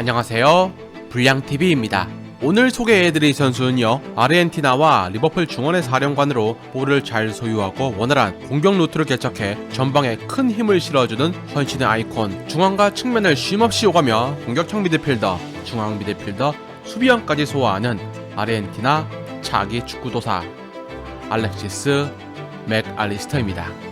안녕하세요. 불량TV입니다. 오늘 소개해드릴 선수는요, 아르헨티나와 리버풀 중원의 사령관으로 볼을 잘 소유하고 원활한 공격 루트를 개척해 전방에 큰 힘을 실어주는 헌신의 아이콘, 중앙과 측면을 쉼없이 오가며 공격형 미드필더, 중앙 미드필더, 수비형까지 소화하는 아르헨티나 차기 축구도사, 알렉시스 맥알리스터입니다.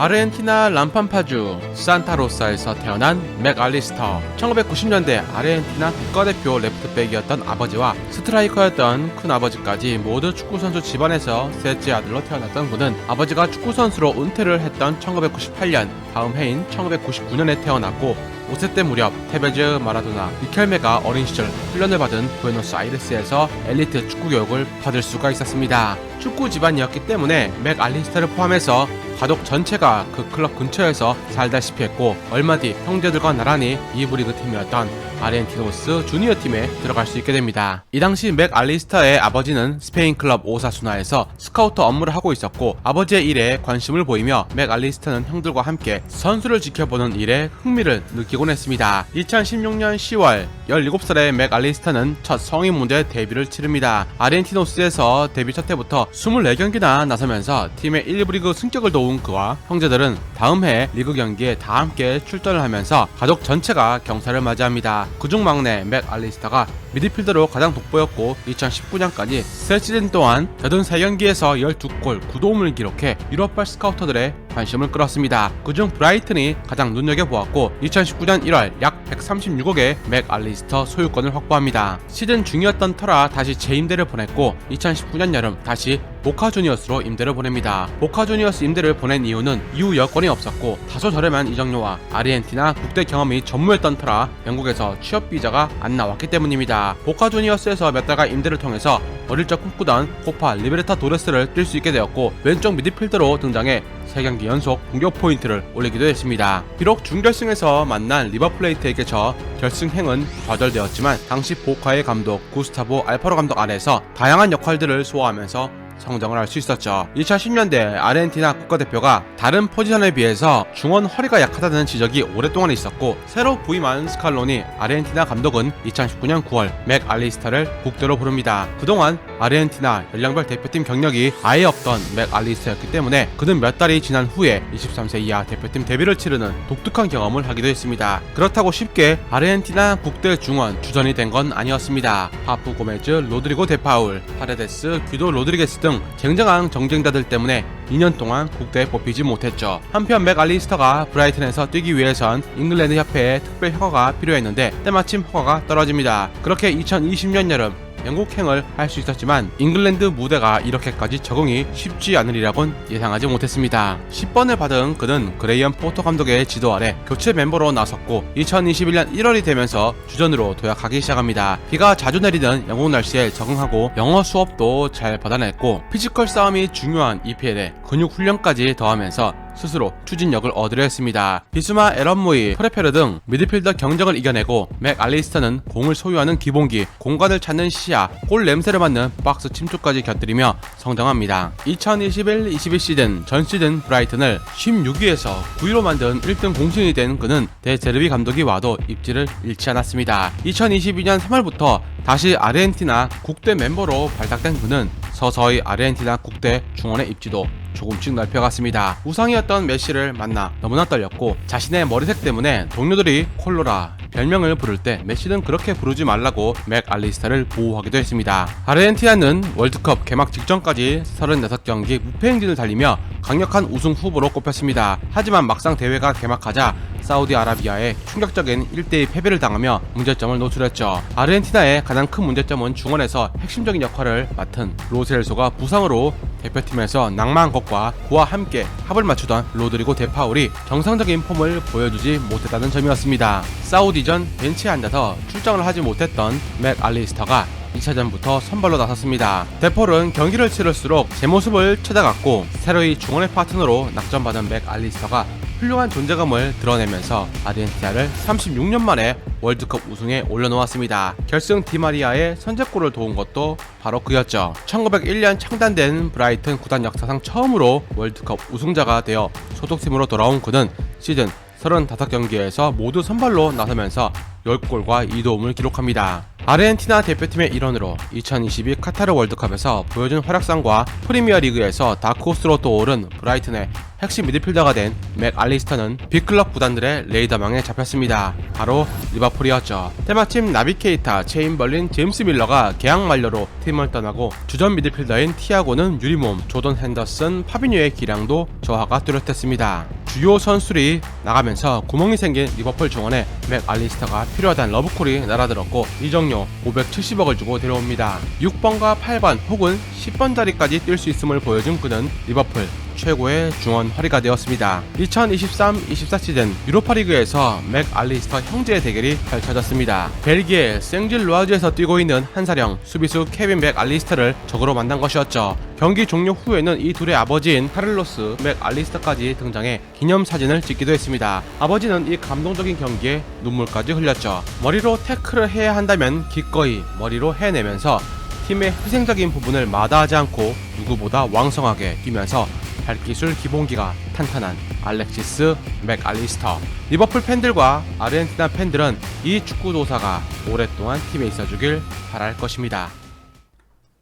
아르헨티나 람판파주 산타로사에서 태어난 맥 알리스터 1990년대 아르헨티나 국가대표 레프트백이었던 아버지와 스트라이커였던 큰아버지까지 모두 축구선수 집안에서 셋째 아들로 태어났던 그는 아버지가 축구선수로 은퇴를 했던 1998년 다음 해인 1999년에 태어났고 5세 때 무렵 테베즈 마라도나 리켈메가 어린 시절 훈련을 받은 부에노스아이레스에서 엘리트 축구 교육을 받을 수가 있었습니다. 축구 집안이었기 때문에 맥 알리스터를 포함해서 가족 전체가 그 클럽 근처에서 살다시피 했고 얼마 뒤 형제들과 나란히 2부 리그 팀이었던 아르헨티노스 주니어 팀에 들어갈 수 있게 됩니다. 이 당시 맥 알리스터의 아버지는 스페인 클럽 오사수나에서 스카우터 업무를 하고 있었고 아버지의 일에 관심을 보이며 맥 알리스터는 형들과 함께 선수를 지켜보는 일에 흥미를 느끼곤 했습니다. 2016년 10월 17살의 맥 알리스터는 첫 성인 무대 데뷔를 치릅니다. 아르헨티노스에서 데뷔 첫 해부터 24경기나 나서면서 팀의 1부 리그 승격을 도운 그와 형제들은 다음 해 리그 경기에 다 함께 출전을 하면서 가족 전체가 경사를 맞이합니다. 그중 막내 맥 알리스터가 미드필더로 가장 돋보였고 2019년까지 세 시즌 동안 83경기에서 12골 9도움을 기록해 유럽발 스카우터들의 관심을 끌었습니다. 그중 브라이튼이 가장 눈여겨보았고 2019년 1월 약 136억의 맥 알리스터 소유권을 확보합니다. 시즌 중이었던 터라 다시 재임대를 보냈고 2019년 여름 다시 보카 주니어스로 임대를 보냅니다. 보카 주니어스 임대를 보낸 이유는 이후 여건이 없었고 다소 저렴한 이적료와 아르헨티나 국대 경험이 전무했던 터라 영국에서 취업 비자가 안 나왔기 때문입니다. 보카 주니어스에서 몇 달간 임대를 통해서 어릴 적 꿈꾸던 코파 리베르타 도레스를 뛸 수 있게 되었고 왼쪽 미드필더로 등장해 3경기 연속 공격 포인트를 올리기도 했습니다. 비록 준결승에서 만난 리버플레이트에게 져 결승행은 좌절되었지만 당시 보카의 감독 구스타보 알파로 감독 아래에서 다양한 역할들을 소화하면서 성장을 할 수 있었죠. 2010년대 아르헨티나 국가대표가 다른 포지션에 비해서 중원 허리가 약하다는 지적이 오랫동안 있었고 새로 부임한 스칼론이 아르헨티나 감독은 2019년 9월 맥 알리스타를 국대로 부릅니다. 그동안 아르헨티나 연령별 대표팀 경력이 아예 없던 맥 알리스타였기 때문에 그는 몇 달이 지난 후에 23세 이하 대표팀 데뷔를 치르는 독특한 경험을 하기도 했습니다. 그렇다고 쉽게 아르헨티나 국대 중원 주전이 된 건 아니었습니다. 파프 고메즈, 로드리고 데파울, 파레데스, 귀도 로드리게스 등 쟁쟁한 경쟁자들 때문에 2년 동안 국대에 뽑히지 못했죠. 한편 맥 알리스터가 브라이튼에서 뛰기 위해선 잉글랜드 협회의 특별 허가가 필요했는데 때마침 허가가 떨어집니다. 그렇게 2020년 여름 영국행을 할 수 있었지만 잉글랜드 무대가 이렇게까지 적응이 쉽지 않으리라곤 예상하지 못했습니다. 10번을 받은 그는 그레이엄 포터 감독의 지도 아래 교체 멤버로 나섰고 2021년 1월이 되면서 주전으로 도약하기 시작합니다. 비가 자주 내리는 영국 날씨에 적응하고 영어 수업도 잘 받아냈고 피지컬 싸움이 중요한 EPL에 근육 훈련까지 더하면서 스스로 추진력을 얻으려 했습니다. 비스마 에런무이, 프레페르 등 미드필더 경쟁을 이겨내고 맥 알리스터는 공을 소유하는 기본기, 공간을 찾는 시야, 골 냄새를 맡는 박스 침투까지 곁들이며 성장합니다. 2021-22 시즌 전 시즌 브라이튼을 16위에서 9위로 만든 1등 공신이 된 그는 데제르비 감독이 와도 입지를 잃지 않았습니다. 2022년 3월부터 다시 아르헨티나 국대 멤버로 발탁된 그는 서서히 아르헨티나 국대 중원의 입지도 조금씩 넓혀갔습니다. 우상이었던 메시를 만나 너무나 떨렸고 자신의 머리색 때문에 동료들이 콜로라 별명을 부를 때 메시는 그렇게 부르지 말라고 맥 알리스타를 보호하기도 했습니다. 아르헨티나는 월드컵 개막 직전까지 36경기 무패 행진을 달리며 강력한 우승 후보로 꼽혔습니다. 하지만 막상 대회가 개막하자 사우디아라비아에 충격적인 1대2 패배를 당하며 문제점을 노출했죠. 아르헨티나의 가장 큰 문제점은 중원에서 핵심적인 역할을 맡은 로셀소가 부상으로 대표팀에서 낭만한 것과 그와 함께 합을 맞추던 로드리고 데파울이 정상적인 폼을 보여주지 못했다는 점이었습니다. 사우디전 벤치에 앉아서 출장을 하지 못했던 맥 알리스터가 2차전부터 선발로 나섰습니다. 데폴은 경기를 치를수록 제 모습을 찾아갔고 새로이 중원의 파트너로 낙점받은 맥 알리스터가 훌륭한 존재감을 드러내면서 아르헨티나를 36년 만에 월드컵 우승에 올려놓았습니다. 결승 디마리아의 선제골을 도운 것도 바로 그였죠. 1901년 창단된 브라이튼 구단 역사상 처음으로 월드컵 우승자가 되어 소속팀으로 돌아온 그는 시즌 35경기에서 모두 선발로 나서면서 10골과 2도움을 기록합니다. 아르헨티나 대표팀의 일원으로 2022 카타르 월드컵에서 보여준 활약상과 프리미어 리그에서 다크호스로 떠오른 브라이튼의 핵심 미드필더가 된 맥 알리스터는 빅클럽 구단들의 레이더망에 잡혔습니다. 바로 리버풀이었죠. 때마침 나비케이타, 체인벌린, 제임스 밀러가 계약 만료로 팀을 떠나고 주전 미드필더인 티아고는 유리몸, 조던 핸더슨, 파비뉴의 기량도 저하가 뚜렷했습니다. 주요 선수들이 나가면서 구멍이 생긴 리버풀 정원에 맥 알리스터가 필요하다는 러브콜이 날아들었고 이적료 570억을 주고 데려옵니다. 6번과 8번 혹은 10번 자리까지 뛸 수 있음을 보여준 그는 리버풀 최고의 중원 허리가 되었습니다. 2023-24 시즌 유로파리그에서 맥 알리스터 형제의 대결이 펼쳐졌습니다. 벨기에 생질 루아즈에서 뛰고 있는 한사령 수비수 케빈 맥 알리스터를 적으로 만난 것이었죠. 경기 종료 후에는 이 둘의 아버지인 카를로스 맥 알리스터까지 등장해 기념 사진을 찍기도 했습니다. 아버지는 이 감동적인 경기에 눈물까지 흘렸죠. 머리로 태클을 해야 한다면 기꺼이 머리로 해내면서 팀의 희생적인 부분을 마다하지 않고 누구보다 왕성하게 뛰면서 발기술 기본기가 탄탄한 알렉시스 맥알리스터 리버풀 팬들과 아르헨티나 팬들은 이 축구 도사가 오랫동안 팀에 있어주길 바랄 것입니다.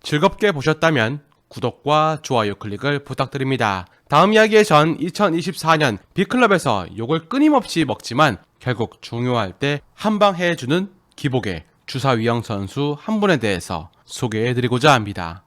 즐겁게 보셨다면 구독과 좋아요 클릭을 부탁드립니다. 다음 이야기에선 2024년 B클럽에서 욕을 끊임없이 먹지만 결국 중요할 때 한방 해주는 기복의 주사위영 선수 한 분에 대해서 소개해드리고자 합니다.